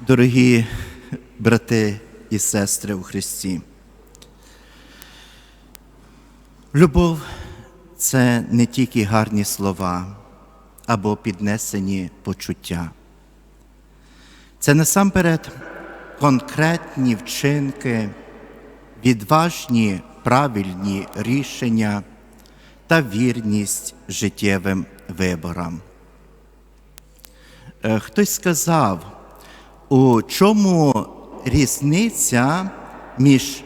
Дорогі брати і сестри у Христі, любов це не тільки гарні слова або піднесені почуття. Це насамперед конкретні вчинки, відважні правильні рішення та вірність життєвим виборам. Е, Хтось сказав, у чому різниця між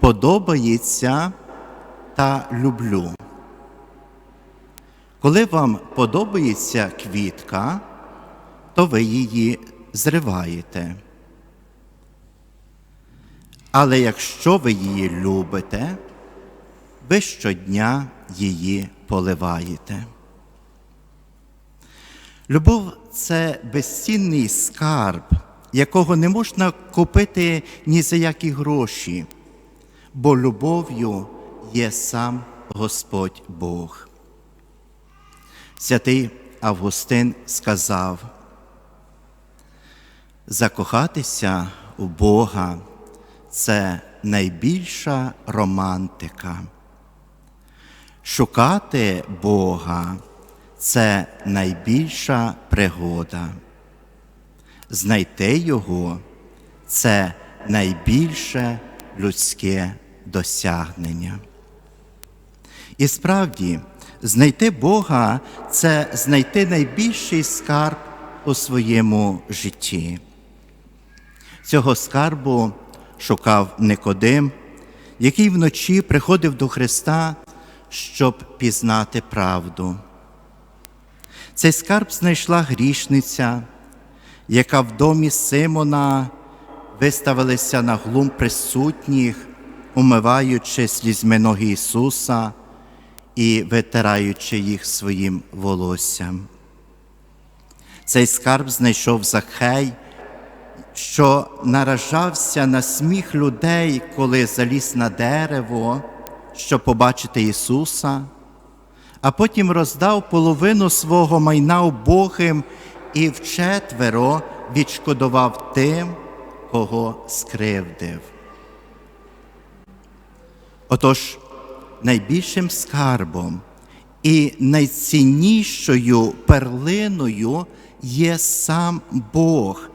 подобається та люблю. Коли вам подобається квітка, то ви її зриваєте. Але якщо ви її любите, ви щодня її поливаєте. Любов це безцінний скарб, якого не можна купити ні за які гроші, бо любов'ю є сам Господь Бог. Святий Августин сказав, закохатися у Бога це найбільша романтика. Шукати Бога це найбільша пригода. Знайти Його це найбільше людське досягнення. І справді, знайти Бога це знайти найбільший скарб у своєму житті. Цього скарбу шукав Никодим, який вночі приходив до Христа, щоб пізнати правду. Цей скарб знайшла грішниця, яка в домі Симона виставилася на глум присутніх, умиваючи слізьми ноги Ісуса і витираючи їх своїм волоссям. Цей скарб знайшов Захей, що наражався на сміх людей, коли заліз на дерево, щоб побачити Ісуса, а потім роздав половину свого майна убогим і вчетверо відшкодував тим, кого скривдив. Отож, найбільшим скарбом і найціннішою перлиною є сам Бог,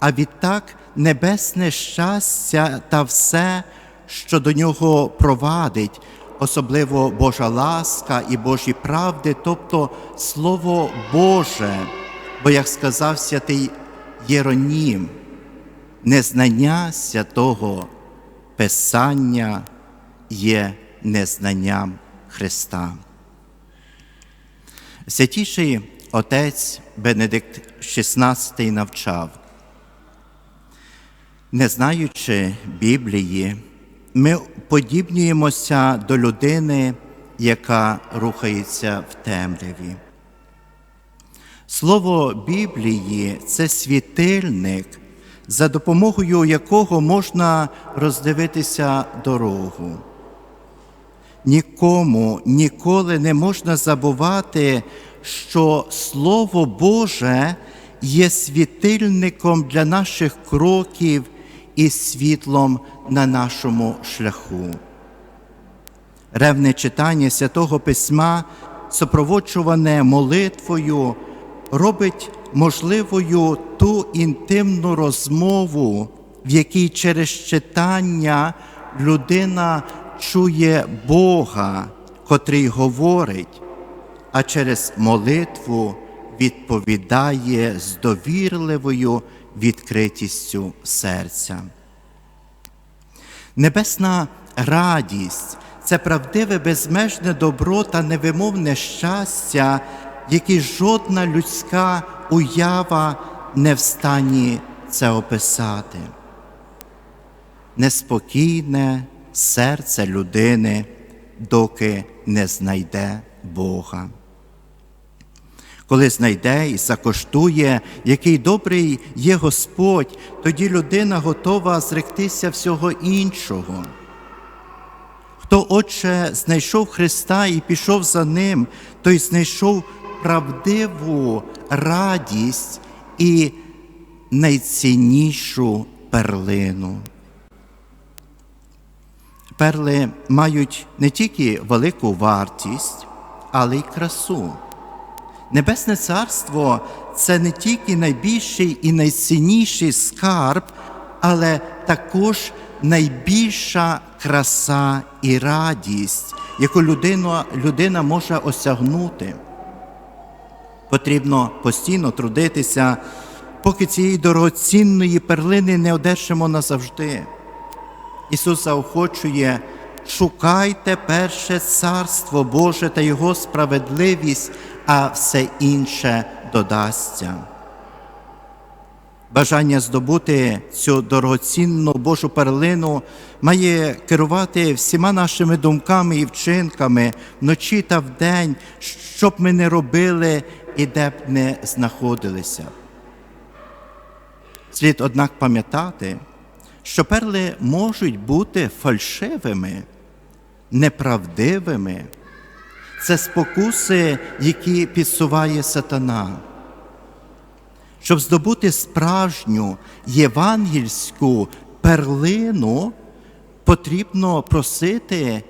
а відтак небесне щастя та все, що до нього провадить, особливо Божа ласка і Божі правди, тобто Слово Боже, бо, як сказав святий Єронім, незнання святого Писання є незнанням Христа. Святіший отець Бенедикт XVI навчав, не знаючи Біблії, ми подібнюємося до людини, яка рухається в темряві. Слово Біблії це світильник, за допомогою якого можна роздивитися дорогу. Нікому ніколи не можна забувати, що Слово Боже є світильником для наших кроків і світлом на нашому шляху. Ревне читання святого Письма, супроводжуване молитвою, робить можливою ту інтимну розмову, в якій через читання людина чує Бога, котрий говорить, а через молитву відповідає з довірливою відкритістю серця. Небесна радість це правдиве безмежне добро та невимовне щастя, які жодна людська уява не встані це описати. Неспокійне серце людини, доки не знайде Бога. Коли знайде і закоштує, який добрий є Господь, тоді людина готова зректися всього іншого. Хто, Отче, знайшов Христа і пішов за Ним, той знайшов правдиву радість і найціннішу перлину. Перли мають не тільки велику вартість, але й красу. Небесне Царство це не тільки найбільший і найцінніший скарб, але також найбільша краса і радість, яку людина, людина може осягнути. Потрібно постійно трудитися, поки цієї дорогоцінної перлини не одержимо назавжди. Ісус заохочує, шукайте перше царство Боже та Його справедливість, а все інше додасться. Бажання здобути цю дорогоцінну Божу перлину має керувати всіма нашими думками і вчинками вночі та вдень, що б ми не робили і де б не знаходилися. Слід, однак, пам'ятати, що перли можуть бути фальшивими, неправдивими. Це спокуси, які підсуває сатана. Щоб здобути справжню євангельську перлину, потрібно просити,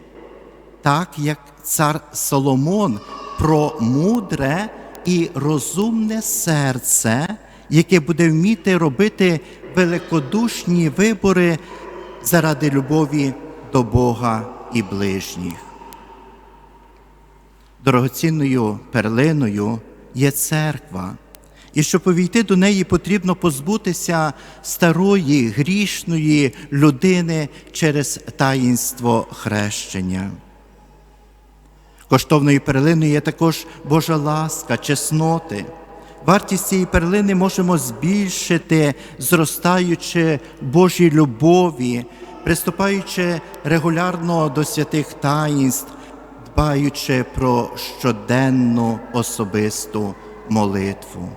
так як цар Соломон, про мудре і розумне серце, яке буде вміти робити великодушні вибори заради любові до Бога і ближніх. Дорогоцінною перлиною є церква. І щоб увійти до неї, потрібно позбутися старої грішної людини через таїнство хрещення. Коштовною перлиною є також Божа ласка, чесноти. Вартість цієї перлини можемо збільшити, зростаючи Божій любові, приступаючи регулярно до святих таїнств, дбаючи про щоденну особисту молитву.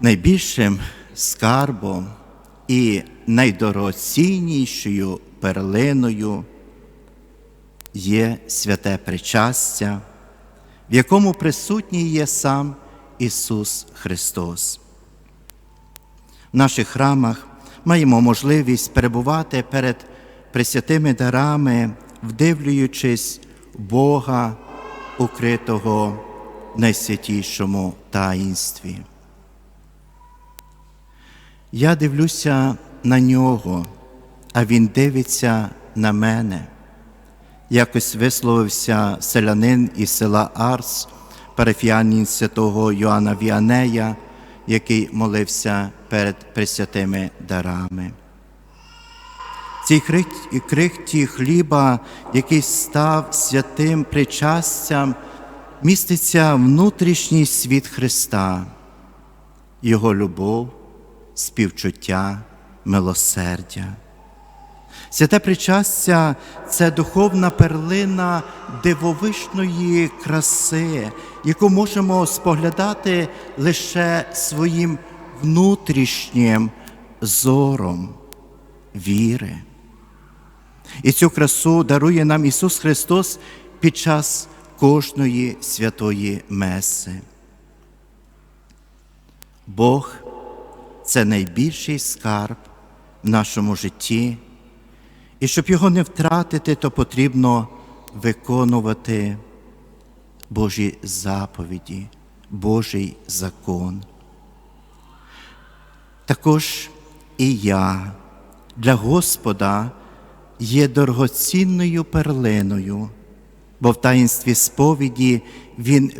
Найбільшим скарбом і найдорогоціннішою перлиною є святе причастя, в якому присутній є сам Ісус Христос. В наших храмах маємо можливість перебувати перед пресвятими дарами, вдивлюючись Бога, укритого в найсвятішому таїнстві. Я дивлюся на нього, а він дивиться на мене. Якось висловився селянин із села Арс, парафіянин святого Йоанна Віанея, який молився перед пресвятими дарами. Цій крихті хліба, який став святим причастям, міститься внутрішній світ Христа, Його любов, співчуття, милосердя. Святе причастя це духовна перлина дивовишної краси, яку можемо споглядати лише своїм внутрішнім зором віри. І цю красу дарує нам Ісус Христос під час кожної святої Меси. Бог це найбільший скарб в нашому житті. І щоб його не втратити, то потрібно виконувати Божі заповіді, Божий закон. Також і я для Господа є дорогоцінною перлиною, бо в таїнстві сповіді Він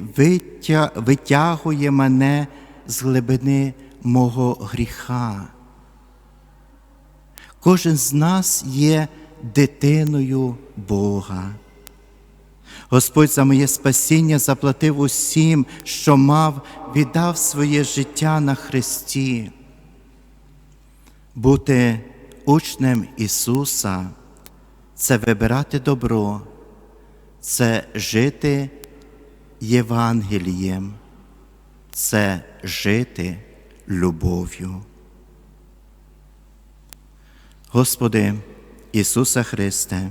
витягує мене з глибини мого гріха. Кожен з нас є дитиною Бога. Господь за моє спасіння заплатив усім, що мав, віддав своє життя на Христі. Бути учнем Ісуса це вибирати добро, це жити Євангелієм, це жити любов'ю. Господи Ісуса Христе,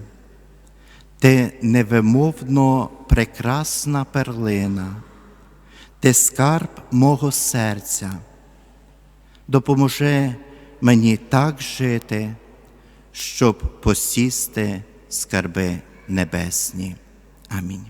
Ти невимовно прекрасна перлина, ти скарб мого серця. Допоможи мені так жити, щоб посісти скарби небесні. Амінь.